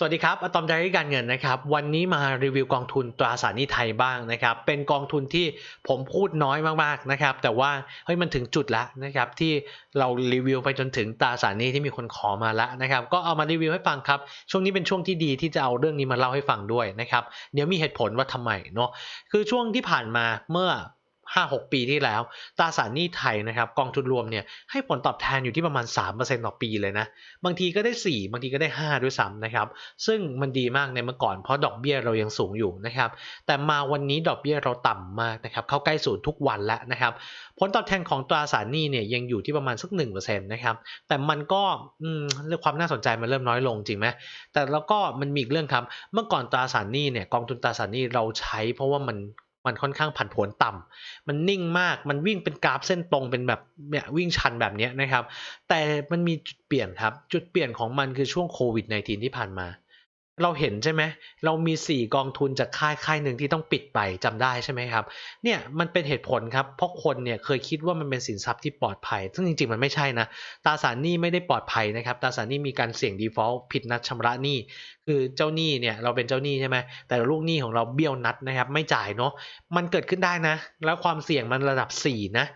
สวัสดีครับ อะตอมไดรี่การเงินนะครับ วันนี้มารีวิวกองทุนตราสารหนี้ไทยบ้างนะครับ เป็นกองทุนที่ผมพูดน้อยมากๆนะครับ แต่ว่าเฮ้ยมันถึงจุดแล้วนะครับที่เรารีวิวไปจนถึงตราสารหนี้ที่มีคนขอมาแล้วนะครับ ก็เอามารีวิวให้ฟังครับ ช่วงนี้เป็นช่วงที่ดีที่จะเอาเรื่องนี้มาเล่าให้ฟังด้วยนะครับ เดี๋ยวมีเหตุผลว่าทำไมเนาะ คือช่วงที่ผ่านมาเมื่อ 5-6 ปีที่แล้ว ตราสารหนี้ไทยนะครับกองทุนรวมเนี่ยให้ผลตอบแทนอยู่ที่ประมาณ 3%ต่อปีเลยนะ บางทีก็ได้ 4 บางทีก็ได้ 5 ด้วยซ้ำนะครับ ซึ่งมันดีมากในเมื่อก่อนเพราะดอกเบี้ยเรายังสูงอยู่นะครับ แต่มาวันนี้ดอกเบี้ยเราต่ำมากนะครับเข้าใกล้ศูนย์ทุกวันแล้วนะครับ ผลตอบแทนของตราสารหนี้เนี่ยยังอยู่ที่ประมาณสัก1%นะครับ แต่มันก็เรื่องความน่าสนใจมันเริ่มน้อยลงจริงไหมแต่แล้วก็มันมีอีกเรื่องครับ เมื่อก่อนตราสารหนี้เนี่ยกองทุนตราสารหนี้เราใช้เพราะว่ามัน มันค่อนข้างผันผวนต่ำมันนิ่งมาก มันวิ่งเป็นกราฟเส้นตรงเป็นแบบเนี่ยวิ่งชันแบบนี้นะครับ แต่มันมีจุดเปลี่ยนครับ จุดเปลี่ยนของมันคือช่วงโควิด -19 ที่ผ่านมา เราเห็นใช่ไหม เรามี 4 กองทุนจากค่ายค่ายหนึ่งที่ต้องปิดไปจำได้ใช่ไหมครับ เนี่ยมันเป็นเหตุผลครับ เพราะคนเนี่ยเคยคิดว่ามันเป็นสินทรัพย์ที่ปลอดภัย ซึ่งจริงๆมันไม่ใช่นะ ตราสารหนี้ไม่ได้ปลอดภัยนะครับ ตราสารหนี้มีการเสี่ยง default ผิดนัดชำระหนี้ คือเจ้าหนี้เนี่ยเราเป็นเจ้าหนี้ใช่ไหมแต่ลูกหนี้ของเราเบี้ยวนัดนะครับ ไม่จ่ายเนาะมันเกิดขึ้นได้นะ แล้วความเสี่ยงมันระดับ 4 นะ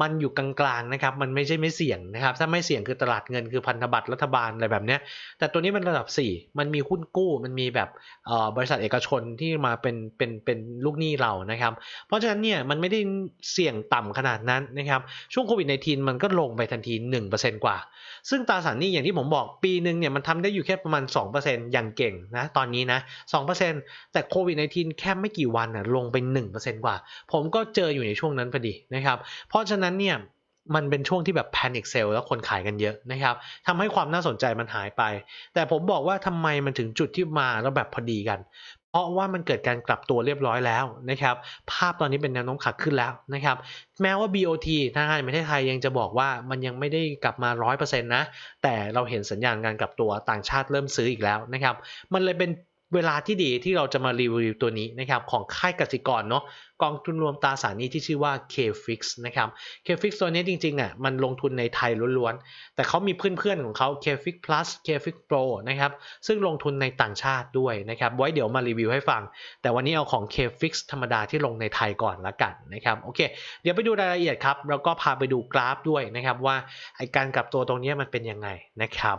มันอยู่กลางๆนะครับ มันไม่ใช่ไม่เสี่ยงนะครับ ถ้าไม่เสี่ยงคือตลาดเงินคือพันธบัตรรัฐบาลอะไรแบบเนี้ย แต่ตัวนี้มันระดับ 4 มันมีหุ้นกู้มันมีแบบเอ่อบริษัทเอกชนที่มาเป็นเป็นเป็นลูกหนี้เรานะครับ เพราะฉะนั้นเนี่ยมันไม่ได้เสี่ยงต่ำขนาดนั้นนะครับช่วงโควิดในทีนมันก็ลงไปทันที 1%กว่า ซึ่งตราสารหนี้อย่างที่ผมบอกปีหนึ่งเนี่ยมันทำได้อยู่แค่ประมาณ2%อย่างเก่งนะตอนนี้นะ2%แต่โควิดในทีนแค่ไม่กี่วันน่ะลงไป 1%กว่า ผมก็เจออยู่ในช่วงนั้นพอดีนะครับเพราะฉะนั้นเนี่ยมันเป็นช่วงที่แบบแพนิคเซลแล้วคนขายกันเยอะนะครับทำให้ความน่าสนใจมันหายไป แต่ผมบอกว่าทำไมมันถึงจุดที่มาแล้วแบบพอดีกัน ราะว่ามันเกิดการกลับตัวเรียบร้อยแล้วนะครับ ภาพตอนนี้เป็นแนวโน้มขาขึ้นแล้วนะครับ แม้ว่า BOT ธนาคารแห่งประเทศไทยยังจะบอกว่ามันยังไม่ได้กลับมา 100%นะ แต่เราเห็นสัญญาณการกลับตัวต่างชาติเริ่มซื้ออีกแล้วนะครับ มันเลยเป็น เวลาที่ดีที่เราจะมารีวิวตัวนี้นะครับของค่ายกสิกรเนาะกองทุนรวมตราสารนี้ที่ชื่อว่า KFix นะครับ KFix ตัวนี้จริงๆอะมันลงทุนในไทยล้วนๆ แต่เขามีเพื่อนๆของเขา KFix Plus KFix Pro นะครับซึ่งลงทุนในต่างชาติด้วยนะครับไว้เดี๋ยวมารีวิวให้ฟัง แต่วันนี้เอาของ KFix ธรรมดาที่ลงในไทยก่อนละกันนะครับโอเค เดี๋ยวไปดูรายละเอียดครับแล้วก็พาไปดูกราฟด้วยนะครับว่าไอการกลับตัวตรงนี้มันเป็นยังไงนะครับ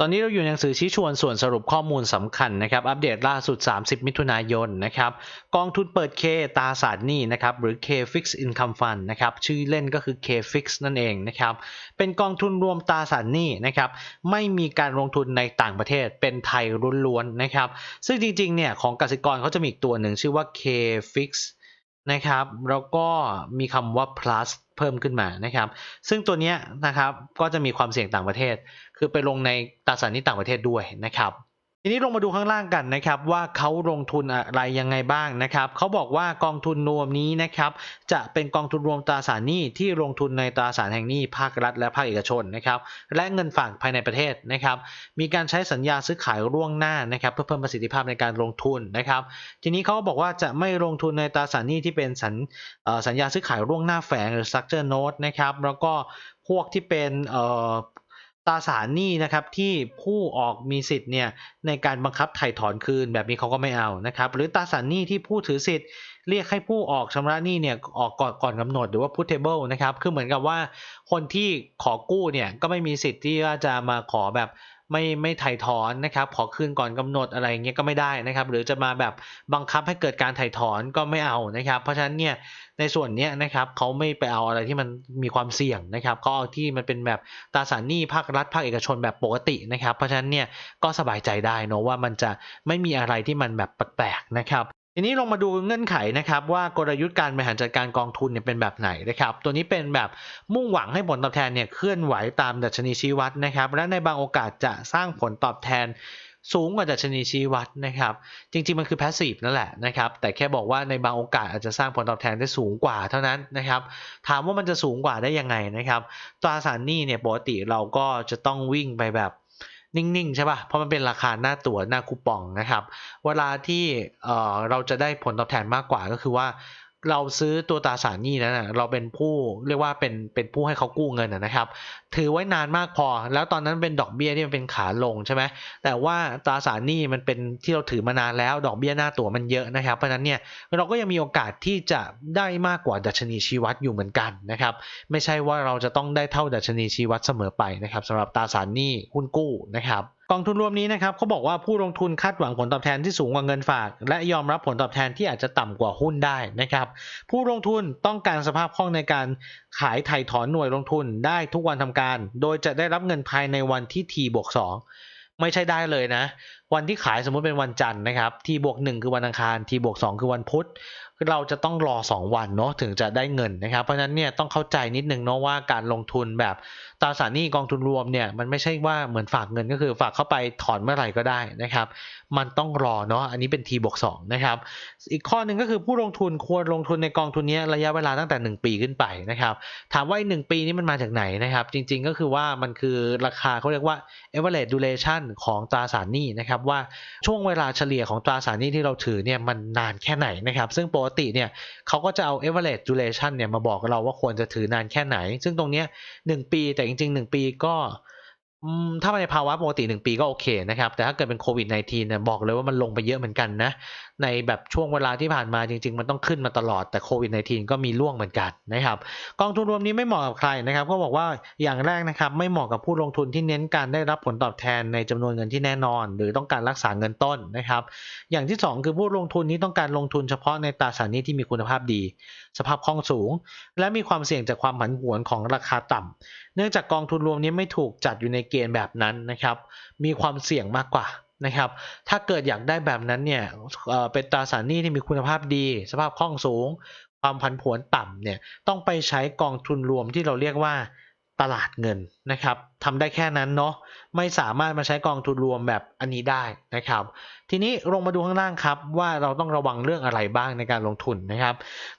ตอนนี้เราอยู่ในหนังสือชี้ชวนส่วนสรุปข้อมูลสำคัญนะครับ อัปเดตล่าสุด 30 มิถุนายนนะครับ กองทุนเปิด K ตาสารหนี้นะครับ หรือ K Fix Income Fund นะครับ ชื่อเล่นก็คือ K Fix นั่นเองนะครับ เป็นกองทุนรวมตาสารหนี้นะครับ ไม่มีการลงทุนในต่างประเทศ เป็นไทยล้วนๆนะครับ ซึ่งจริงๆ เนี่ยของกสิกรเขาจะมีอีกตัวหนึ่งชื่อว่า K Fix นะครับแล้วก็มีคำว่า plus เพิ่มขึ้นมานะครับ ซึ่งตัวนี้นะครับก็จะมีความเสี่ยงต่างประเทศ คือไปลงในตราสารหนี้ต่างประเทศด้วยนะครับ ทีนี้ลงมาดูข้างล่างกันนะครับว่าเขาลงทุนอะไรยังไงบ้างนะครับเขาบอกว่ากองทุนรวมนี้นะครับจะเป็นกองทุนรวมตราสารหนี้ที่ลงทุนในตราสารแห่งหนี้ภาครัฐและภาคเอกชนนะครับและเงินฝากภายในประเทศนะครับมีการใช้สัญญาซื้อขายร่วงหน้านะครับเพื่อเพิ่มประสิทธิภาพในการลงทุนนะครับทีนี้เขาบอกว่าจะไม่ลงทุนในตราสารหนี้ที่เป็นสัญสัญญาซื้อขายร่วงหน้าแฝงหรือ structure note นะครับแล้วก็พวกที่เป็น ตราสารหนี้นะครับที่ผู้ออกมีสิทธิ์เนี่ยในการบังคับไถ่ถอนคืนแบบนี้เขาก็ไม่เอานะครับหรือตราสารหนี้ที่ผู้ถือสิทธิ์ เรียกให้ผู้ออกชำระหนี้เนี่ยออกก่อนก่อนกำหนดหรือว่า putable นะครับ คือเหมือนกับว่าคนที่ขอกู้เนี่ยก็ไม่มีสิทธิ์ที่ว่าจะมาขอแบบไม่ไม่ไถ่ถอนนะครับ ขอคืนก่อนกำหนดอะไรเงี้ยก็ไม่ได้นะครับ หรือจะมาแบบบังคับให้เกิดการไถ่ถอนก็ไม่เอานะครับ เพราะฉะนั้นเนี่ยในส่วนเนี้ยนะครับเขาไม่ไปเอาอะไรที่มันมีความเสี่ยงนะครับเขาเอาที่มันเป็นแบบตราสารหนี้ภาครัฐภาคเอกชนแบบปกตินะครับ เพราะฉะนั้นเนี่ยก็สบายใจได้เนะว่ามันจะไม่มีอะไรที่มันแบบแปลกๆนะครับ ทีนี้ลงมาดูเงื่อนไขนะครับว่ากลยุทธ์การบริหารจัดการกองทุนเนี่ยเป็นแบบไหนนะครับตัวนี้เป็นแบบมุ่งหวังให้ผลตอบแทนเนี่ยเคลื่อนไหวตามดัชนีชี้วัดนะครับและในบางโอกาสจะสร้างผลตอบแทนสูงกว่าดัชนีชี้วัดนะครับ จริงๆ มันคือ passive นั่นแหละนะครับ แต่แค่บอกว่าในบางโอกาสอาจจะสร้างผลตอบแทนได้สูงกว่าเท่านั้นนะครับ ถามว่ามันจะสูงกว่าได้ยังไงนะครับตราสารหนี้เนี่ยปกติเราก็จะต้องวิ่งไปแบบ นิ่งๆใช่ป่ะ เพราะมันเป็นราคาหน้าตั๋วหน้าคูปองนะครับ เวลาที่เอ่อเราจะได้ผลตอบแทนมากกว่าก็คือว่า เราซื้อตัวตราสารหนี้นั้นนะเราเป็นผู้เรียกว่าเป็นเป็นผู้ให้เขากู้เงินนะครับ ถือไว้นานมากพอ แล้วตอนนั้นเป็นดอกเบี้ยที่มันเป็นขาลงใช่ไหมแต่ว่าตราสารหนี้มันเป็นที่เราถือมานานแล้วดอกเบี้ยหน้าตัวมันเยอะนะครับ เพราะฉะนั้นเนี่ยเราก็ยังมีโอกาสที่จะได้มากกว่าดัชนีชีวัดอยู่เหมือนกันนะครับ ไม่ใช่ว่าเราจะต้องได้เท่าดัชนีชีวัดเสมอไปนะครับสำหรับตราสารหนี้หุ้นกู้นะครับ กองทุนรวมนี้นะครับเขาบอกว่าผู้ลงทุนคาดหวังผลตอบแทนที่สูงกว่าเงินฝาก และยอมรับผลตอบแทนที่อาจจะต่ำกว่าหุ้นได้นะครับ ผู้ลงทุนต้องการสภาพคล่องในการขายไถ่ถอนหน่วยลงทุนได้ทุกวันทำการ โดยจะได้รับเงินภายในวันที่ T บวก2ไม่ใช่ได้เลยนะ วันที่ขายสมมุติเป็นวันจันทร์นะครับ T บวก1คือวันอังคาร T บวก2คือวันพุธเราจะต้องรอ 2 วันเนาะถึงจะได้เงินนะครับ เพราะฉะนั้นเนี่ยต้องเข้าใจนิดนึงเนาะว่าการลงทุนแบบ ตราสารหนี้กองทุนรวมเนี่ยมันไม่ใช่ว่าเหมือนฝากเงินก็คือฝากเข้าไปถอนเมื่อไหร่ก็ได้นะครับ มันต้องรอเนาะอันนี้เป็น T บวก2นะครับ อีกข้อหนึ่งก็คือผู้ลงทุนควรลงทุนในกองทุนนี้ระยะเวลาตั้งแต่ 1 ปีขึ้นไปนะครับ ถามว่าหนึ่งปีนี้มันมาจากไหนนะครับ จริงๆก็คือว่ามันคือราคาเขาเรียกว่า average duration ของตราสารหนี้นะครับว่าช่วงเวลาเฉลี่ยของตราสารหนี้ที่เราถือเนี่ยมันนานแค่ไหนนะครับ ซึ่งปกติเนี่ยเขาก็จะเอา average duration เนี่ยมาบอกเราว่าควรจะถือนานแค่ไหน ซึ่งตรงเนี้ยหปีแต่จริงๆหนึ่งปีก็ถ้าในภาวะปกติ 1 ปีก็โอเคนะครับ แต่ถ้าเกิดเป็นโควิด -19 เนี่ยบอกเลยว่ามันลงไปเยอะเหมือนกันนะ ในแบบช่วงเวลาที่ผ่านมาจริง ๆ มันต้องขึ้นมาตลอดแต่โควิด -19 ก็มีล่วงเหมือนกันนะครับ กองทุนรวมนี้ไม่เหมาะกับใครนะครับก็บอกว่าอย่างแรกนะครับ ไม่เหมาะกับผู้ลงทุนที่เน้นการได้รับผลตอบแทนในจำนวนเงินที่แน่นอน หรือต้องการรักษาเงินต้นนะครับ อย่างที่ 2 คือผู้ลงทุนที่ต้องการลงทุนเฉพาะในตราสารหนี้ที่มีคุณภาพดี สภาพคล่องสูง และมีความเสี่ยงจากความผันผวนของราคาต่ำ เนื่องจากกองทุนรวมนี้ไม่ถูกจัดอยู่ในเกณฑ์แบบนั้นนะครับ มีความเสี่ยงมากกว่านะครับ ถ้าเกิดอยากได้แบบนั้นเนี่ยเอ่อเป็นตราสารหนี้ที่มีคุณภาพดี สภาพคล่องสูง ความผันผวนต่ำเนี่ย ต้องไปใช้กองทุนรวมที่เราเรียกว่า ตลาดเงินนะครับทำได้แค่นั้นเนาะไม่สามารถมาใช้กองทุนรวมแบบอันนี้ได้นะครับ ทีนี้ลงมาดูข้างล่างครับ ว่าเราต้องระวังเรื่องอะไรบ้างในการลงทุนนะครับ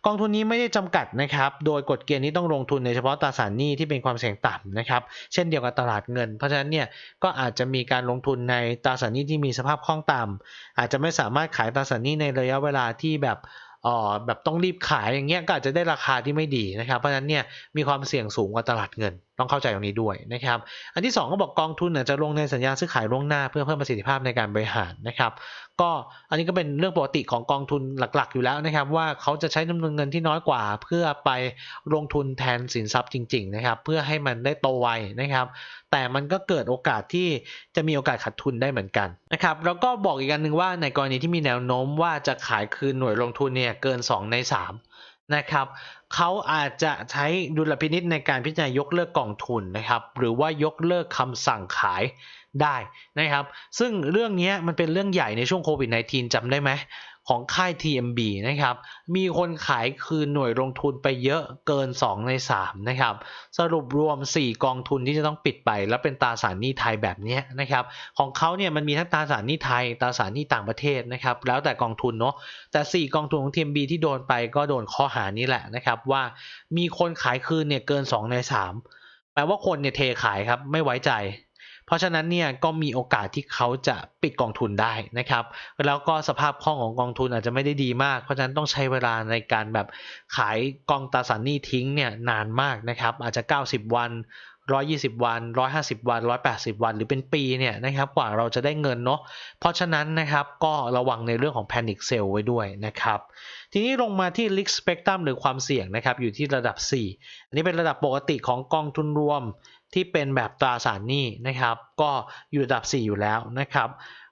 กองทุนนี้ไม่ได้จำกัดนะครับ โดยกฎเกณฑ์นี้ต้องลงทุนในเฉพาะตราสารหนี้ที่เป็นความเสี่ยงต่ำนะครับ เช่นเดียวกับตลาดเงิน เพราะฉะนั้นเนี่ยก็อาจจะมีการลงทุนในตราสารหนี้ที่มีสภาพคล่องต่ำอาจจะไม่สามารถขายตราสารหนี้ในระยะเวลาที่แบบ ออแบบต้องรีบขายอย่างเงี้ยก็อาจจะได้ราคาที่ไม่ดีนะครับ เพราะฉะนั้นเนี่ยมีความเสี่ยงสูงกว่าตลาดเงินต้องเข้าใจตรงนี้ด้วยนะครับ อันที่ 2 ก็บอกกองทุนเนี่ยจะลงในสัญญาซื้อขายล่วงหน้าเพื่อเพิ่มประสิทธิภาพในการบริหารนะครับ ก็อันนี้ก็เป็นเรื่องปกติของกองทุนหลักๆ อยู่แล้วนะครับ ว่าเขาจะใช้จำนวนเงินที่น้อยกว่า เพื่อไปลงทุนแทนสินทรัพย์จริง ๆ นะครับ เพื่อให้มันได้โตไวนะครับ แต่มันก็เกิดโอกาสที่จะมีโอกาสขาดทุนได้เหมือนกันนะครับแล้วก็บอกอีกอันหนึ่งว่าในกรณีที่มีแนวโน้มว่าจะขายคืนหน่วยลงทุนเนี่ยเกิน 2 ใน 3 นะครับเขาอาจจะใช้ดุลพินิษในการพิจารณายกเลิกกองทุนนะครับ หรือว่ายกเลิกคำสั่งขายได้นะครับ ซึ่งเรื่องนี้มันเป็นเรื่องใหญ่ในช่วงโควิด -19 จำได้ไหม ของค่าย TMB นะครับ มีคนขายคืนหน่วยลงทุนไปเยอะเกิน 2 ใน 3 นะครับ สรุปรวม 4 กองทุนที่จะต้องปิดไป แล้วเป็นตราสารหนี้ไทยแบบนี้นะครับ ของเขาเนี่ยมันมีทั้งตราสารหนี้ไทยตราสารหนี้ต่างประเทศนะครับ แล้วแต่กองทุนเนาะ แต่ 4 กองทุนของ TMB ที่โดนไปก็โดนข้อหานี้แหละนะครับว่ามีคนขายคืนเนี่ยเกิน 2 ใน 3 แปลว่าคนเนี่ยเทขายครับไม่ไว้ใจ เพราะฉะนั้นเนี่ยก็มีโอกาสที่เขาจะปิดกองทุนได้นะครับ แล้วก็สภาพคล่องของกองทุนอาจจะไม่ได้ดีมาก เพราะฉะนั้นต้องใช้เวลาในการแบบขายกองตราสารหนี้ทิ้งเนี่ยนานมากนะครับ อาจจะ 90 วัน120 วัน 150 วัน 180 วัน หรือเป็นปีเนี่ยนะครับกว่าเราจะได้เงินเนาะ เพราะฉะนั้นนะครับก็ระวังในเรื่องของ panic sell ไว้ด้วยนะครับ ทีนี้ลงมาที่ risk spectrum หรือความเสี่ยงนะครับอยู่ที่ระดับ 4 อันนี้เป็นระดับปกติของกองทุนรวม ที่เป็นแบบตราสารหนี้นะครับ ก็อยู่ระดับ 4 อยู่แล้วนะครับ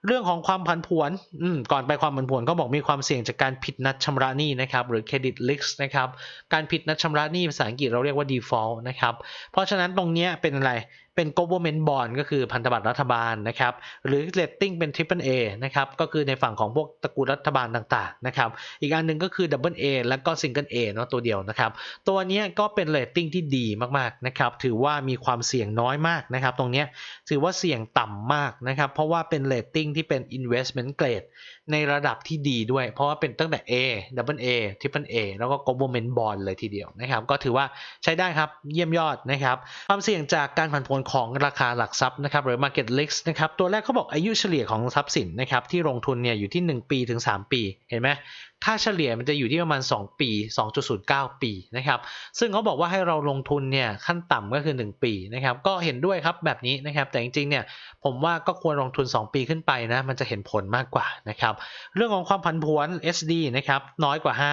เรื่องของความผันผวนอืมก่อนไปความผันผวนก็บอกมีความเสี่ยงจากการผิดนัดชำระหนี้นะครับหรือ credit risk นะครับการผิดนัดชำระหนี้ภาษาอังกฤษเราเรียกว่า default นะครับเพราะฉะนั้นตรงนี้เป็นอะไร เป็น government bond ก็คือพันธบัตรรัฐบาลนะครับ หรือ rating เป็น triple A นะครับ ก็คือในฝั่งของพวกตระกูลรัฐบาลต่างๆนะครับ อีกอันหนึ่งก็คือ double A แล้วก็ single A เนาะตัวเดียวนะครับ ตัวนี้ก็เป็น rating ที่ดีมากๆนะครับ ถือว่ามีความเสี่ยงน้อยมากนะครับ ตรงนี้ถือว่าเสี่ยงต่ำมากนะครับ เพราะว่าเป็น rating ที่เป็น investment grade ในระดับที่ดีด้วย เพราะว่าเป็นตั้งแต่ A double A triple A แล้วก็ government bond เลยทีเดียวนะครับ ก็ถือว่าใช้ได้ครับ เยี่ยมยอดนะครับ ความเสี่ยงจากการผันผวนของราคาหลักทรัพย์นะครับหรือ Market Risk นะครับตัวแรกเขาบอกอายุเฉลี่ยของทรัพย์สินนะครับที่ลงทุนเนี่ยอยู่ที่ 1 ปีถึง 3 ปีเห็นไหมค่าเฉลี่ยมันจะอยู่ที่ประมาณ 2 ปี 2.09 ปีนะครับซึ่งเขาบอกว่าให้เราลงทุนเนี่ยขั้นต่ำก็คือ 1 ปีนะครับก็เห็นด้วยครับแบบนี้นะครับแต่จริงๆเนี่ยผมว่าก็ควรลงทุน 2 ปีขึ้นไปนะมันจะเห็นผลมากกว่านะครับเรื่องของความผันผวน SD นะครับน้อยกว่า 5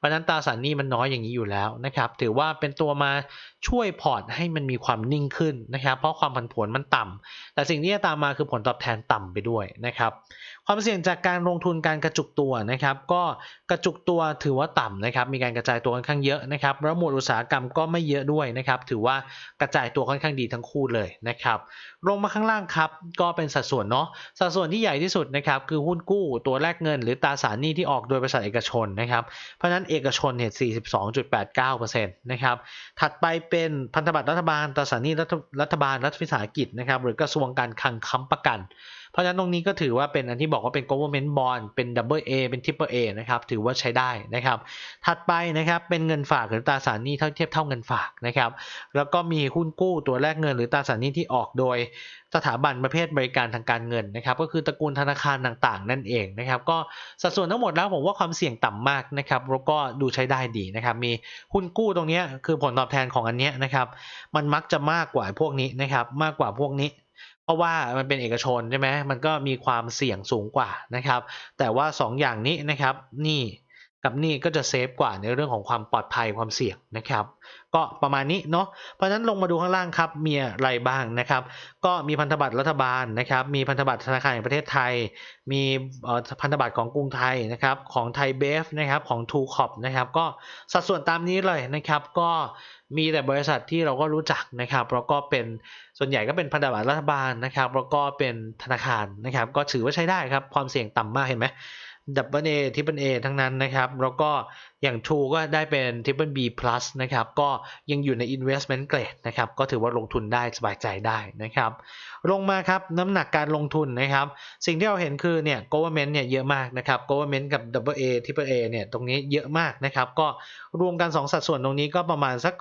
เพราะนั้นตราสารหนี้มันน้อยอย่างนี้อยู่แล้วนะครับ ถือว่าเป็นตัวมาช่วยพอร์ตให้มันมีความนิ่งขึ้นนะครับ เพราะความผันผวนมันต่ำแต่สิ่งที่จะตามมาคือผลตอบแทนต่ำไปด้วยนะครับ ความเสี่ยงจากการลงทุนการกระจุกตัวนะครับ ก็กระจุกตัวถือว่าต่ำนะครับ มีการกระจายตัวค่อนข้างเยอะนะครับแล้วหมวดอุตสาหกรรมก็ไม่เยอะด้วยนะครับ ถือว่ากระจายตัวค่อนข้างดีทั้งคู่เลยนะครับ ลงมาข้างล่างครับ ก็เป็นสัดส่วนเนาะ สัดส่วนที่ใหญ่ที่สุดนะครับคือหุ้นกู้ตัวแลกเงิน หรือตราสารหนี้ที่ออกโดยบริษัทเอกชนนะครับ เพราะนั้นเอกชนเนี่ย 42.89%นะครับ ถัดไปเป็นพันธบัตรรัฐบาลตราสารหนี้รัฐรัฐบาลรัฐวิสาหกิจนะครับ หรือกระทรวงการคลังค้ำประกัน เพราะฉะนั้นตรงนี้ก็ถือว่าเป็นอันที่บอกว่าเป็น government bond เป็น double A เป็น triple A นะครับถือว่าใช้ได้นะครับ ถัดไปนะครับเป็นเงินฝากหรือตราสารหนี้เท่าเทียบเท่าเงินฝากนะครับแล้วก็มีหุ้นกู้ตัวแลกเงินหรือตราสารหนี้ที่ออกโดยสถาบันประเภทบริการทางการเงินนะครับ ก็คือตระกูลธนาคารต่างๆ นั่นเองนะครับ ก็สัดส่วนทั้งหมดแล้วผมว่าความเสี่ยงต่ำมากนะครับแล้วก็ดูใช้ได้ดีนะครับ มีหุ้นกู้ตรงนี้คือผลตอบแทนของอันนี้นะครับ มันมักจะมากกว่าพวกนี้นะครับ มากกว่าพวกนี้ ราะว่ามันเป็นเอกชนใช่ไหมมันก็มีความเสี่ยงสูงกว่านะครับ แต่ว่า 2อย่างนี้นะครับ นี่ กับนี่ก็จะเซฟกว่าในเรื่องของความปลอดภัยความเสี่ยงนะครับ ก็ประมาณนี้เนาะเพราะฉะนั้นลงมาดูข้างล่างครับมีอะไรบ้างนะครับ ก็มีพันธบัตรรัฐบาลนะครับ มีพันธบัตรธนาคารแห่งประเทศไทย มีพันธบัตรของกรุงไทยนะครับของไทยเบฟนะครับของทูคอปนะครับก็สัดส่วนตามนี้เลยนะครับก็มีแต่บริษัทที่เราก็รู้จักนะครับแล้วก็เป็นส่วนใหญ่ก็เป็นพันธบัตรรัฐบาลนะครับแล้วก็เป็นธนาคารนะครับ ก็ถือว่าใช้ได้ครับความเสี่ยงต่ำมากเห็นไหม ดับเบิลเอทิปเปิลเอทั้งนั้นนะครับ แล้วก็อย่าง True ก็ได้เป็นทิปเปิล B plus นะครับ ก็ยังอยู่ใน investment grade นะครับ ก็ถือว่าลงทุนได้สบายใจได้นะครับ ลงมาครับน้ำหนักการลงทุนนะครับ สิ่งที่เราเห็นคือเนี่ย government เนี่ยเยอะมากนะครับ government กับ double A triple A เนี่ยตรงนี้เยอะมากนะครับ ก็รวมกัน 2 สัดส่วนตรงนี้ก็ประมาณสัก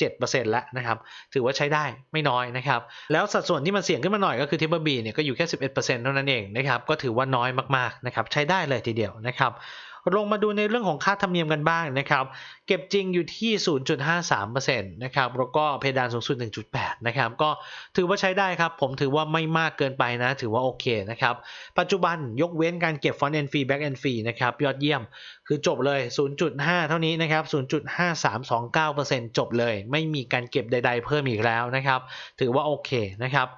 7%แล้วนะครับ ถือว่าใช้ได้ไม่น้อยนะครับ แล้วสัดส่วนที่มันเสี่ยงขึ้นมาหน่อยก็คือ triple B เนี่ยก็อยู่แค่ 11%เท่านั้นเองนะครับ ก็ถือว่าน้อยมากๆนะครับ ใช้ได้เลยทีเดียวนะครับ ลงมาดูในเรื่องของค่าธรรมเนียมกันบ้างนะครับเก็บจริงอยู่ที่ 0.53%นะครับ แล้วก็เพดานสูงสุด 1.8 นะครับ ก็ถือว่าใช้ได้ครับ ผมถือว่าไม่มากเกินไปนะ ถือว่าโอเคนะครับ ปัจจุบันยกเว้นการเก็บ front end fee back end fee นะครับ ยอดเยี่ยม คือจบเลย 0.5 เท่านี้นะครับ 0.5329%จบเลย ไม่มีการเก็บใด ๆ เพิ่มอีกแล้วนะครับ ถือว่าโอเคนะครับ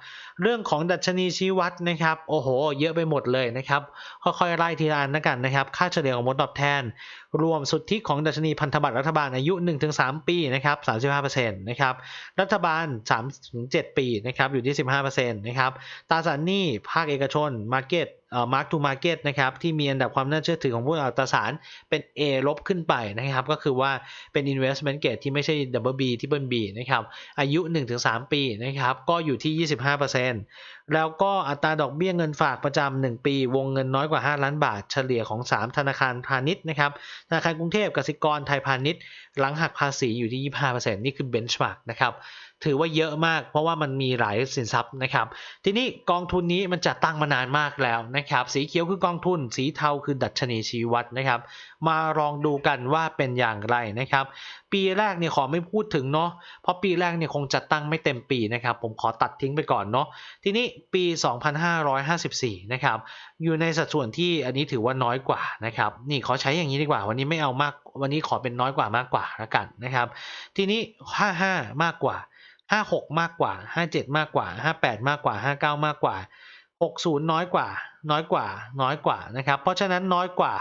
เรื่องของดัชนีชี้วัดนะครับ โอ้โห เยอะไปหมดเลยนะครับ ค่อยๆไล่ทีละอันนะกันนะครับ ค่าเฉลี่ยของผลตอบแทนรวมสุทธิของดัชนีพันธบัตรรัฐบาลอายุ 1-3 ปีนะครับ35%นะครับรัฐบาล 3-7 ปีนะครับอยู่ที่ 15%นะครับตราสารหนี้ภาคเอกชน Market เอ่อ Mark to Market นะครับที่มีอันดับความน่าเชื่อถือของผู้อาตราสารเป็น A ลบขึ้นไปนะครับ ก็คือว่าเป็น investment grade ที่ไม่ใช่ double B ที่เป็น B นะครับ อายุ 1-3 ปีนะครับ ก็อยู่ที่ 25%แล้วก็อัตราดอกเบี้ยเงินฝากประจำ1ปี วงเงินน้อยกว่า 5 ล้านบาท เฉลี่ยของ 3 ธนาคารพาณิชย์นะครับ ธนาคารกรุงเทพกสิกรไทยพาณิชย์ หลังหักภาษีอยู่ที่ 25%นี่คือ benchmark นะครับ ถือว่าเยอะมาก เพราะว่ามันมีหลายสินทรัพย์นะครับ ทีนี้กองทุนนี้มันจัดตั้งมานานมากแล้วนะครับ สีเขียวคือกองทุน สีเทาคือดัชนีชีวัดนะครับ มาลองดูกันว่าเป็นอย่างไรนะครับ ปีแรกเนี่ยขอไม่พูดถึงเนาะ เพราะปีแรกเนี่ยคงจัดตั้งไม่เต็มปีนะครับ ผมขอตัดทิ้งไปก่อนเนาะ ทีนี้ปี 2554 นะครับ อยู่ในสัดส่วนที่อันนี้ถือว่าน้อยกว่านะครับ นี่ขอใช้อย่างนี้ดีกว่า วันนี้ไม่เอามาก วันนี้ขอเป็นน้อยกว่า มากกว่าละกันนะครับ ทีนี้ 55 มากกว่า 56มากกว่า57มากกว่า58มากกว่า59มากกว่า60น้อยกว่า น้อยกว่า น้อยกว่านะครับ เพราะฉะนั้นน้อยกว่า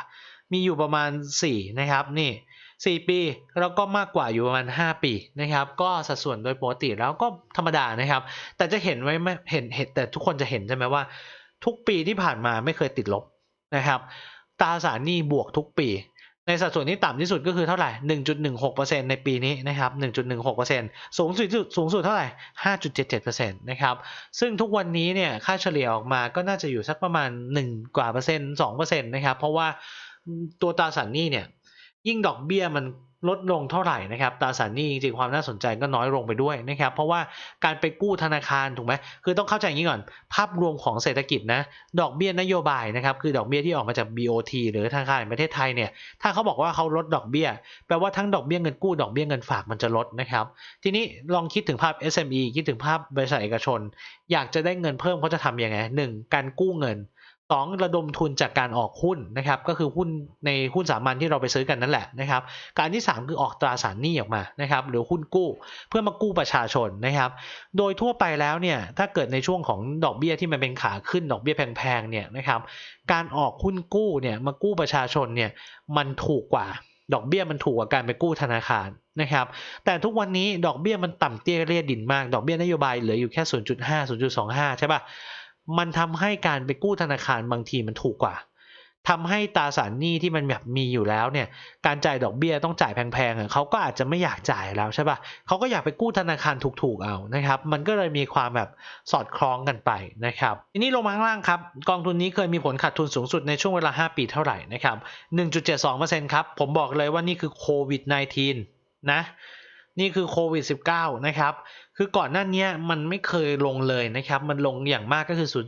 มีอยู่ประมาณ4นะครับนี่ 4 ปีแล้วก็มากกว่าอยู่ประมาณ 5 ปีนะครับ ก็สัดส่วนโดยปกติแล้วก็ธรรมดานะครับ แต่จะเห็นไว้ไหมเห็นเห็นแต่ทุกคนจะเห็นใช่ไหมว่า ทุกปีที่ผ่านมาไม่เคยติดลบนะครับตราสารหนี้บวกทุกปี ในสัดส่วนที่ต่ำที่สุดก็คือเท่าไหร่ 1.16%ในปีนี้นะครับ 1.16%สูงสุดสูงสุดเท่าไหร่ 5.77%นะครับ ซึ่งทุกวันนี้เนี่ยค่าเฉลี่ยออกมาก็น่าจะอยู่สักประมาณ 1 กว่าเปอร์เซ็นต์2%นะครับ เพราะว่าตัวตราสารหนี้เนี่ยยิ่งดอกเบี้ยมัน ลดลงเท่าไหร่นะครับตราสารหนี้จริงๆความน่าสนใจก็น้อยลงไปด้วยนะครับ เพราะว่าการไปกู้ธนาคารถูกไหมคือต้องเข้าใจอย่างนี้ก่อน ภาพรวมของเศรษฐกิจนะ ดอกเบี้ยนโยบายนะครับคือดอกเบี้ยที่ออกมาจาก BOT หรือธนาคารแห่งประเทศไทยเนี่ยถ้าเขาบอกว่าเขาลดดอกเบี้ย แปลว่าทั้งดอกเบี้ยเงินกู้ดอกเบี้ยเงินฝากมันจะลดนะครับ ทีนี้ลองคิดถึงภาพ SME คิดถึงภาพบริษัทเอกชน อยากจะได้เงินเพิ่มเขาจะทำยังไงหนึ่งการกู้เงิน สองระดมทุนจากการออกหุ้นนะครับก็คือหุ้นในหุ้นสามัญที่เราไปซื้อกันนั่นแหละนะครับการที่ 3 คือออกตราสารหนี้ออกมานะครับหรือหุ้นกู้เพื่อมากู้ประชาชนนะครับโดยทั่วไปแล้วเนี่ยถ้าเกิดในช่วงของดอกเบี้ยที่มันเป็นขาขึ้นดอกเบี้ยแพงๆเนี่ยนะครับการออกหุ้นกู้เนี่ยมากู้ประชาชนเนี่ยมันถูกกว่าดอกเบี้ยมันถูกกว่าการไปกู้ธนาคารนะครับแต่ทุกวันนี้ดอกเบี้ยมันต่ำเตี้ยเรียดินมาก ดอกเบี้ยนโยบายเหลืออยู่แค่ 0.5 0.25 ใช่ปะ มันทำให้การไปกู้ธนาคารบางทีมันถูกกว่าทำให้ตราสารหนี้ที่มันแบบมีอยู่แล้วเนี่ย การจ่ายดอกเบี้ยต้องจ่ายแพงๆเขาก็อาจจะไม่อยากจ่ายแล้วใช่ป่ะเขาก็อยากไปกู้ธนาคารถูกๆเอานะครับ มันก็เลยมีความแบบสอดคล้องกันไปนะครับทีนี้ลงมาข้างล่างครับ กองทุนนี้เคยมีผลขาดทุนสูงสุดในช่วงเวลา 5 ปีเท่าไหร่นะครับ 1.72%ครับ ผมบอกเลยว่านี่คือโควิด -19 นะ นี่คือโควิด -19 นะครับ คือก่อนหน้านี้มันไม่เคยลงเลยนะครับ มันลงอย่างมากก็คือ 0.03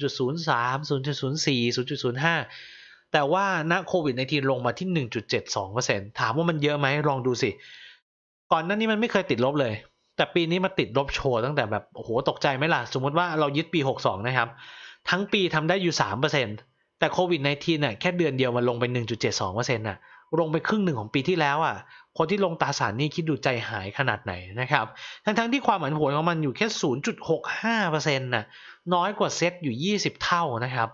0.04 0.05 แต่ว่าณโควิด -19 ลงมาที่ 1.72%ถามว่ามันเยอะไหมลองดูสิ ก่อนหน้านี้มันไม่เคยติดลบเลย แต่ปีนี้มาติดลบโชว์ตั้งแต่แบบ โอ้โห ตกใจไหมล่ะ สมมติว่าเรายึดปี 62 นะครับ ทั้งปีทำได้อยู่ 3%แต่โควิด -19 น่ะแค่เดือนเดียวมันลงไป 1.72%น่ะ ลงไปครึ่งหนึ่งของปีที่แล้วอะ คนที่ลงตราสารนี้คิดดูใจหายขนาดไหนนะครับ ทั้งๆที่ความผันผวนของมันอยู่แค่ 0.65%น่ะน้อยกว่าเซ็ตอยู่ 20 เท่านะครับ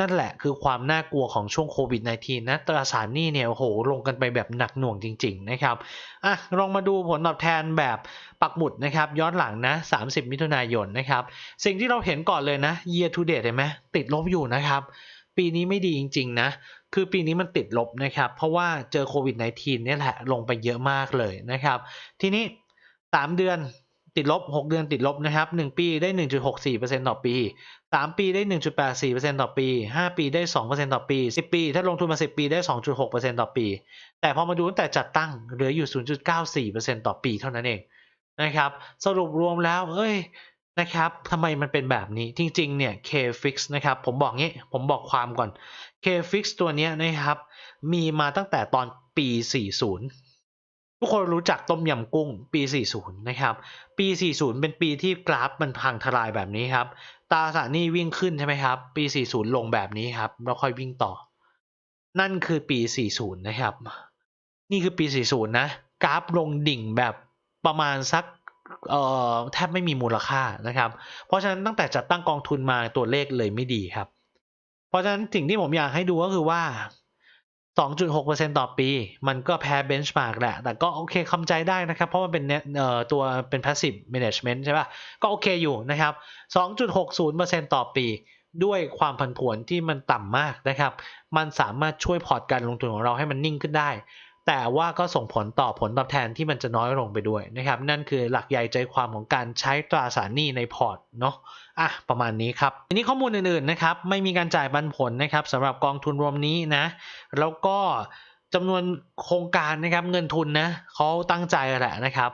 นั่นแหละคือความน่ากลัวของช่วงโควิด -19 นะ ตราสารนี้เนี่ย โอ้โห ลงกันไปแบบหนักหน่วงจริง ๆ นะครับ อะ ลองมาดูผลตอบแทนแบบปักหมุดนะครับ ย้อนหลังนะ 30 มิถุนายนนะครับ สิ่งที่เราเห็นก่อนเลยนะ year to date เห็นไหมติดลบอยู่นะครับ ปีนี้ไม่ดีจริง ๆ นะ คือปีนี้มันติดลบนะครับ เพราะว่าเจอโควิด -19 เนี่ยแหละลงไปเยอะมากเลยนะครับ ทีนี้ 3 เดือนติดลบ 6 เดือนติดลบนะครับ 1 ปีได้ 1.64%ต่อปี 3 ปีได้ 1.84%ต่อปี 5 ปีได้ 2%ต่อปี 10 ปี ถ้าลงทุนมา 10 ปีได้ 2.6%ต่อปี แต่พอมาดูตั้งแต่จัดตั้งเหลืออยู่ 0.94%ต่อปีเท่านั้นเองนะครับ สรุปรวมแล้ว เอ้ย นะครับทำไมมันเป็นแบบนี้จริงๆเนี่ย K-Fix นะครับผมบอกงี้ผมบอกความก่อน K-Fix ตัวนี้นะครับ มีมาตั้งแต่ตอนปี 40 ทุกคนรู้จักต้มยำกุ้งปี 40 นะครับ ปี 40 เป็นปีที่กราฟมันพังทลายแบบนี้ครับตาสานี้วิ่งขึ้นใช่ไหมครับ ปี 40 ลงแบบนี้ครับแล้วค่อยวิ่งต่อ นั่นคือปี 40 นะครับ นี่คือปี 40 นะ กราฟลงดิ่งแบบประมาณสัก เอ่อแทบไม่มีมูลค่านะครับ เพราะฉะนั้นตั้งแต่จัดตั้งกองทุนมาตัวเลขเลยไม่ดีครับ เพราะฉะนั้นสิ่งที่ผมอยากให้ดูก็คือว่า 2.6%ต่อปี มันก็แพ้เบนช์มาร์กแหละ แต่ก็โอเคคำใจได้นะครับ เพราะมันเป็นเอ่อตัวเป็น passive management ใช่ป่ะ ก็โอเคอยู่นะครับ 2.60%ต่อปีด้วยความผันผวนที่มันต่ำมากนะครับ มันสามารถช่วยพอร์ตการลงทุนของเราให้มันนิ่งขึ้นได้ แต่ว่าก็ส่งผลต่อผลตอบแทนที่มันจะน้อยลงไปด้วยนะครับ นั่นคือหลักใหญ่ใจความของการใช้ตราสารหนี้ในพอร์ตเนาะอะประมาณนี้ครับทีนี้ข้อมูลอื่นๆนะครับไม่มีการจ่ายปันผลนะครับสำหรับกองทุนรวมนี้นะ แล้วก็จำนวนโครงการนะครับเงินทุนนะเขาตั้งใจแหละนะครับ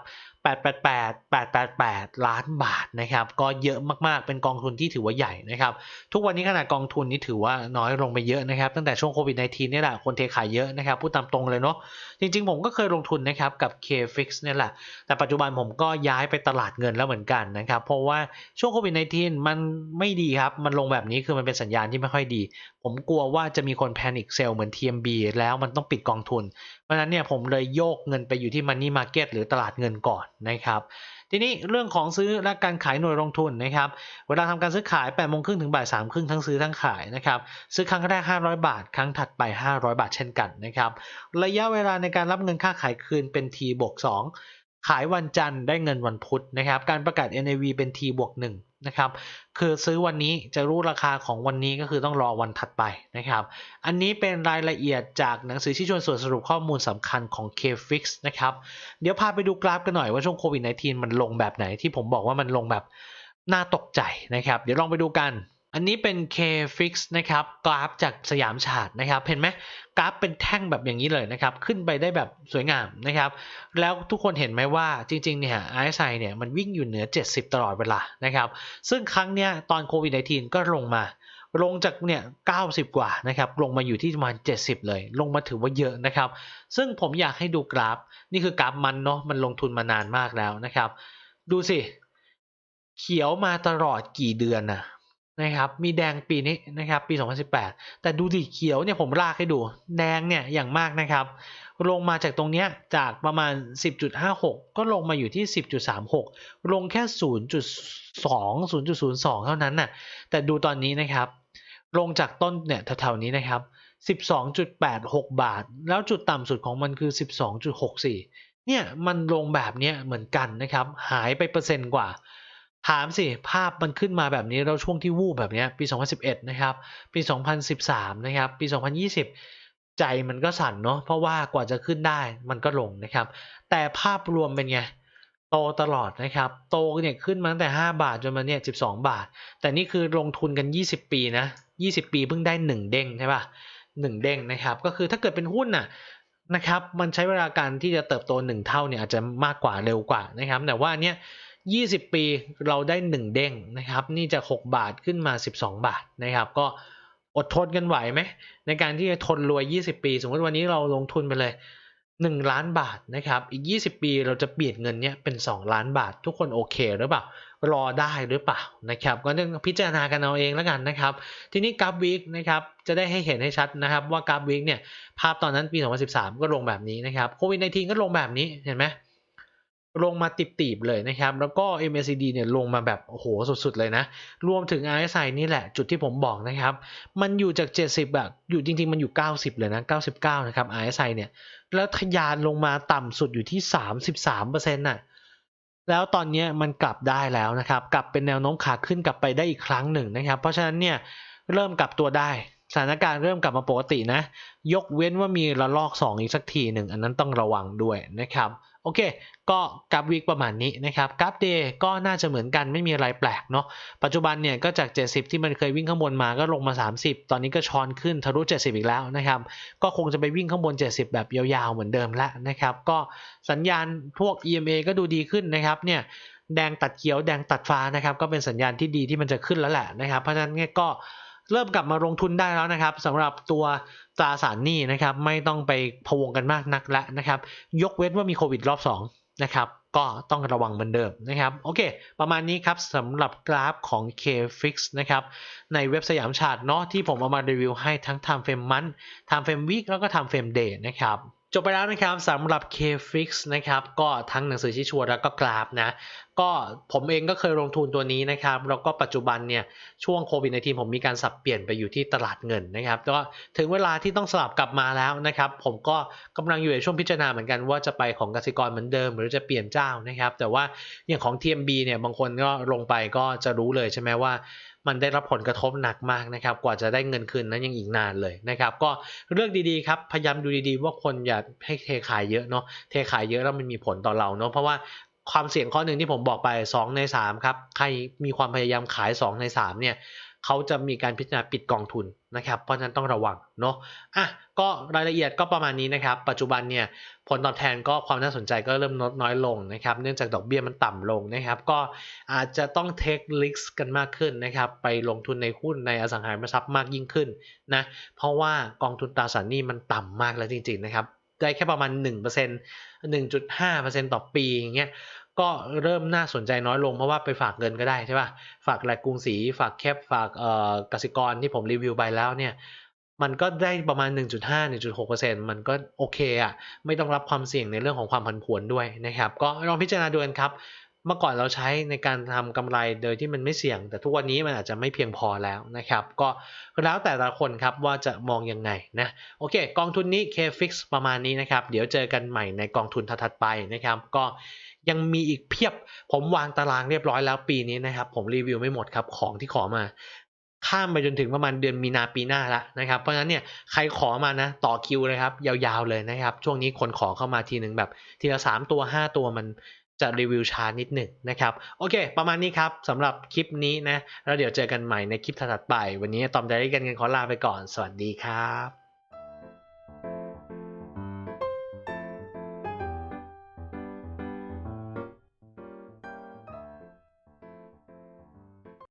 888 888 ล้านบาทนะครับก็เยอะมากๆ เป็นกองทุนที่ถือว่าใหญ่นะครับทุกวันนี้ขนาดกองทุนนี้ถือว่าน้อยลงไปเยอะนะครับตั้งแต่ช่วงโควิด -19 นี่แหละคนเทขายเยอะนะครับพูดตามตรงเลยเนาะจริงๆ ผมก็เคยลงทุนนะครับกับ KFix เนี่ยแหละ แต่ปัจจุบันผมก็ย้ายไปตลาดเงินแล้วเหมือนกันนะครับเพราะว่าช่วงโควิด -19 มันไม่ดีครับมันลงแบบนี้คือมันเป็นสัญญาณที่ไม่ค่อยดี ผมกลัวว่าจะมีคนแพนิคเซลเหมือน TMB แล้วมันต้องปิดกองทุนเพราะฉะนั้นเนี่ยผมเลยโยกเงินไปอยู่ที่ Money Market หรือตลาดเงินก่อนนะครับ ทีนี้เรื่องของซื้อและการขายหน่วยลงทุนนะครับ เวลาทำการซื้อขาย8โมงครึ่งถึงบ่าย3ครึ่งทั้งซื้อทั้งขายนะครับ ซื้อครั้งแรก 500 บาท ครั้งถัดไป 500 บาทเช่นกันนะครับ ระยะเวลาในการรับเงินค่าขายคืนเป็น T บวก2ขายวันจันทร์ได้เงินวันพุธนะครับ การประกาศ NAV เป็น T บวก1 นะครับ คือซื้อวันนี้จะรู้ราคาของวันนี้ก็คือต้องรอวันถัดไปนะครับ อันนี้เป็นรายละเอียดจากหนังสือที่ชวนส่วนสรุปข้อมูลสำคัญของ KFix นะครับ เดี๋ยวพาไปดูกราฟกันหน่อยว่าช่วงโควิด -19 มันลงแบบไหนที่ผมบอกว่ามันลงแบบน่าตกใจนะครับ เดี๋ยวลองไปดูกัน อันนี้เป็น K-Fix นะครับกราฟจากสยามฉาดนะครับ เห็นไหมกราฟเป็นแท่งแบบอย่างนี้เลยนะครับ ขึ้นไปได้แบบสวยงามนะครับ แล้วทุกคนเห็นไหมว่าจริงๆเนี่ย RSI เนี่ยมันวิ่งอยู่เหนือ 70 ตลอดเวลานะครับ ซึ่งครั้งเนี้ยตอนโควิด -19 ก็ลงมาลงจากเนี่ย 90 กว่านะครับ ลงมาอยู่ที่ประมาณ 70 เลย ลงมาถือว่าเยอะนะครับ ซึ่งผมอยากให้ดูกราฟ นี่คือกราฟมันเนาะ มันลงทุนมานานมากแล้วนะครับ ดูสิ เขียวมาตลอดกี่เดือนนะ นะครับมีแดงปีนี้นะครับปี 2018 แต่ดูดิเขียวเนี่ยผมลากให้ดู แดงเนี่ยอย่างมากนะครับ ลงมาจากตรงเนี้ยจากประมาณ 10.56 ก็ลงมาอยู่ที่ 10.36 ลงแค่ 0.2 0.02 เท่านั้นน่ะแต่ดูตอนนี้นะครับ ลงจากต้นเนี่ยแถวๆนี้นะครับ 12.86 บาท แล้วจุดต่ำสุดของมันคือ 12.64 เนี่ยมันลงแบบเนี้ยเหมือนกันนะครับ หายไปเปอร์เซ็นต์กว่า ถามสิ ภาพมันขึ้นมาแบบนี้ แล้วช่วงที่วูบแบบนี้ปี 2011 นะครับ ปี 2013 นะครับ ปี 2020 ใจมันก็สั่นเนาะเพราะว่ากว่าจะขึ้นได้มันก็ลงนะครับ แต่ภาพรวมเป็นไง โตตลอดนะครับ โตเนี่ยขึ้นมาตั้งแต่ 5 บาทจนมาเนี่ย 12 บาท แต่นี่คือลงทุนกัน 20 ปีนะ 20 ปีเพิ่งได้ 1 เด้งใช่ป่ะ 1 เด้งนะครับ ก็คือถ้าเกิดเป็นหุ้นน่ะนะครับ มันใช้เวลาการที่จะเติบโต 1 เท่าเนี่ยอาจจะมากกว่าเร็วกว่านะครับ แต่ว่าเนี่ย 20 ปีเราได้ 1 เด้งนะครับ นี่จาก 6 บาทขึ้นมา 12 บาทนะครับ ก็อดทนกันไหวไหม ในการที่จะทนรวย 20 ปี สมมติวันนี้เราลงทุนไปเลย 1 ล้านบาทนะครับ อีก 20 ปีเราจะเปลี่ยนเงินเนี้ยเป็น 2 ล้านบาท ทุกคนโอเคหรือเปล่า รอได้หรือเปล่านะครับ ก็ต้องพิจารณากันเอาเองแล้วกันนะครับ ทีนี้กราฟวีคนะครับ จะได้ให้เห็นให้ชัดนะครับว่ากราฟวีคเนี่ย ภาพตอนนั้นปี 2013 ก็ลงแบบนี้นะครับ โควิด -19 ก็ลงแบบนี้ เห็นไหม ลงมาติบๆเลยนะครับ แล้วก็ MACD เนี่ยลงมาแบบโอ้โหสุดๆเลยนะ รวมถึง RSI นี่แหละจุดที่ผมบอกนะครับ มันอยู่จาก 70แบบอยู่จริงๆ มันอยู่ 90 เลยนะ 99 นะครับ RSI เนี่ย แล้วทยานลงมาต่ำสุดอยู่ที่ 33%น่ะแล้วตอนนี้มันกลับได้แล้วนะครับ กลับเป็นแนวโน้มขาขึ้นกลับไปได้อีกครั้งหนึ่งนะครับ เพราะฉะนั้นเนี่ยเริ่มกลับตัวได้สถานการณ์เริ่มกลับมาปกตินะ ยกเว้นว่ามีระลอก 2 อีกสักทีหนึ่ง อันนั้นต้องระวังด้วยนะครับ โอเค ก็กราฟวีคประมาณนี้นะครับกราฟเดย์ก็น่าจะเหมือนกันไม่มีอะไรแปลกเนาะปัจจุบันเนี่ยก็จาก 70 ที่มันเคยวิ่งข้างบนมาก็ลงมา 30 ตอนนี้ก็ช้อนขึ้นทะลุ 70 อีกแล้วนะครับ ก็คงจะไปวิ่งข้างบน 70 แบบยาวๆเหมือนเดิมแล้วนะครับ ก็สัญญาณพวก EMA ก็ดูดีขึ้นนะครับเนี่ยแดงตัดเขียวแดงตัดฟ้านะครับ ก็เป็นสัญญาณที่ดีที่มันจะขึ้นแล้วแหละนะครับ เพราะฉะนั้นก็ เริ่มกลับมาลงทุนได้แล้วนะครับสำหรับตัวตราสารหนี้นะครับ ไม่ต้องไปพะวงกันมากนักแล้วนะครับ ยกเว้นว่ามีโควิดรอบ2นะครับก็ต้องระวังเหมือนเดิมนะครับ โอเค ประมาณนี้ครับสำหรับกราฟของ K-Fix นะครับ ในเว็บสยามชาติเนาะที่ผมเอามารีวิวให้ทั้ง Time Frame Month Time Frame Week แล้วก็ Time Frame Day นะครับ จบไปแล้วนะครับสำหรับ K-Fix นะครับก็ทั้งหนังสือชี้ชวนแล้วก็กราฟนะก็ผมเองก็เคยลงทุนตัวนี้นะครับแล้วก็ปัจจุบันเนี่ยช่วงโควิดในทีมผมมีการสับเปลี่ยนไปอยู่ที่ตลาดเงินนะครับแต่ว่าถึงเวลาที่ต้องสลับกลับมาแล้วนะครับผมก็กำลังอยู่ในช่วงพิจารณาเหมือนกันว่าจะไปของกสิกรเหมือนเดิม หรือจะเปลี่ยนเจ้านะครับแต่ว่าอย่างของ TMB เนี่ยบางคนก็ลงไปก็จะรู้เลยใช่ไหมว่า มันได้รับผลกระทบหนักมากนะครับ กว่าจะได้เงินคืนนั้นยังอีกนานเลยนะครับ ก็เลือกดีๆครับ พยายามดูดีๆ ว่าคนอย่าให้เทขายเยอะเนาะ เทขายเยอะแล้วมันมีผลต่อเราเนาะ เพราะว่าความเสี่ยงข้อหนึ่งที่ผมบอกไป 2 ใน 3 ครับ ใครมีความพยายามขาย 2 ใน 3 เนี่ย เขาจะมีการพิจารณาปิดกองทุนนะครับ เพราะฉะนั้นต้องระวังเนาะอะก็รายละเอียดก็ประมาณนี้นะครับ ปัจจุบันเนี่ยผลตอบแทนก็ความน่าสนใจก็เริ่มลดน้อยลงนะครับ เนื่องจากดอกเบี้ยมันต่ำลงนะครับ ก็อาจจะต้องเทคลิสกันมากขึ้นนะครับ ไปลงทุนในหุ้นในอสังหาริมทรัพย์มากยิ่งขึ้นนะ เพราะว่ากองทุนตราสารหนี้มันต่ำมากแล้วจริง ๆนะครับ ได้แค่ประมาณ 1% 1.5%ต่อปีอย่างเงี้ย ก็เริ่มน่าสนใจน้อยลงเพราะว่าไปฝากเงินก็ได้ใช่ป่ะ ฝากแหลกกรุงศรีฝากแคปฝากเอ่อกสิกรที่ผมรีวิวไปแล้วเนี่ย มันก็ได้ประมาณ 1.5-1.6%มันก็โอเคอะไม่ต้องรับความเสี่ยงในเรื่องของความผันผวนด้วยนะครับ ก็ลองพิจารณาดูกันครับ เมื่อก่อนเราใช้ในการทำกำไรโดยที่มันไม่เสี่ยง แต่ทุกวันนี้มันอาจจะไม่เพียงพอแล้วนะครับ ก็แล้วแต่ละคนครับว่าจะมองยังไงนะ โอเค กองทุนนี้ K-Fix ประมาณนี้นะครับ เดี๋ยวเจอกันใหม่ในกองทุนถัดไปนะครับ ก็ ยังมีอีกเพียบ ผมวางตารางเรียบร้อยแล้วปีนี้นะครับ ผมรีวิวไม่หมดครับของที่ขอมา ข้ามไปจนถึงประมาณเดือนมีนาปีหน้าละนะครับ เพราะฉะนั้นเนี่ยใครขอมานะ ต่อคิวเลยครับ ยาวๆเลยนะครับ ช่วงนี้คนขอเข้ามาทีหนึ่งแบบ ทีละสามตัวห้าตัวมันจะรีวิวช้านิดหนึ่งนะครับ โอเค ประมาณนี้ครับสำหรับคลิปนี้นะ แล้วเดี๋ยวเจอกันใหม่ในคลิปถัดไป วันนี้ตอมใจกันเงินขอลาไปก่อน สวัสดีครับ